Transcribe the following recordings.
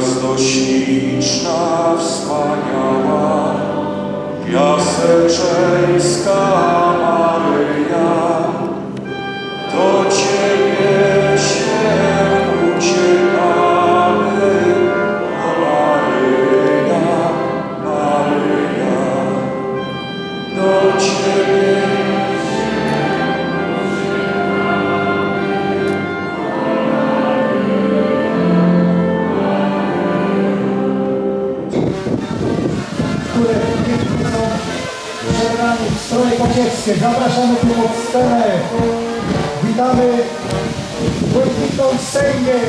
gwiazdo śliczna, wspaniała, piaseczeńska Maria. Oczywiście zapraszamy tu pod scenę. Witamy błękitną sędzię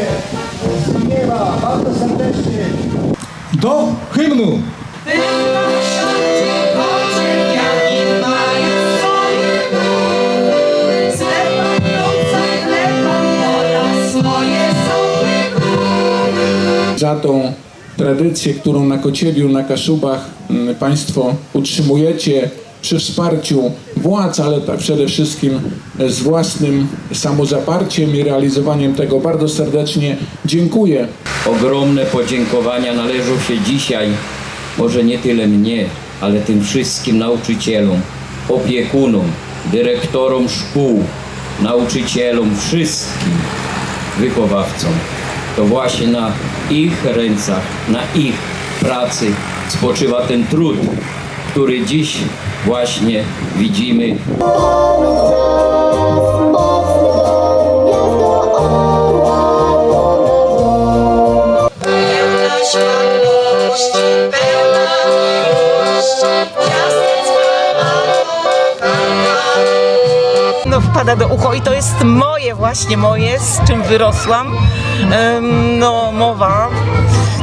z Gniewa. Bardzo serdecznie. Do hymnu. za tą tradycję, którą na Kocieliu, na Kaszubach mm, Państwo utrzymujecie przy wsparciu władz, ale przede wszystkim z własnym samozaparciem i realizowaniem tego bardzo serdecznie dziękuję. Ogromne podziękowania należą się dzisiaj, może nie tyle mnie, ale tym wszystkim nauczycielom, opiekunom, dyrektorom szkół, nauczycielom, wszystkim wychowawcom. To właśnie na ich rękach, na ich pracy spoczywa ten trud, który dziś właśnie widzimy no, wpada do ucho i to jest moje właśnie, moje, z czym wyrosłam. No, mowa,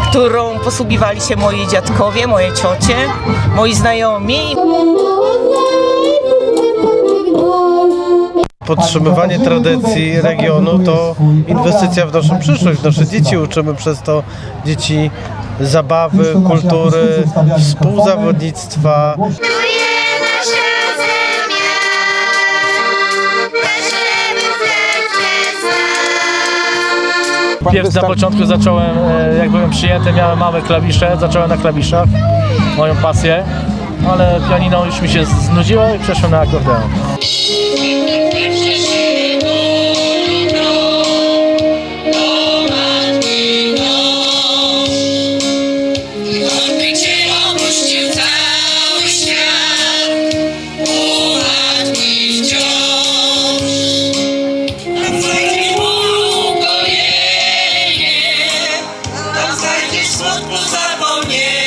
którą posługiwali się moi dziadkowie, moje ciocie, moi znajomi. Podtrzymywanie tradycji regionu to inwestycja w naszą przyszłość, w nasze dzieci. Uczymy przez to dzieci zabawy, kultury, współzawodnictwa. Ze Pierwszy na początku zacząłem, e, jak byłem przyjęty, miałem małe klawisze, zacząłem na klawiszach, moją pasję, ale pianino już mi się znudziło i przeszłem na akordeon. smutku zapomnieć.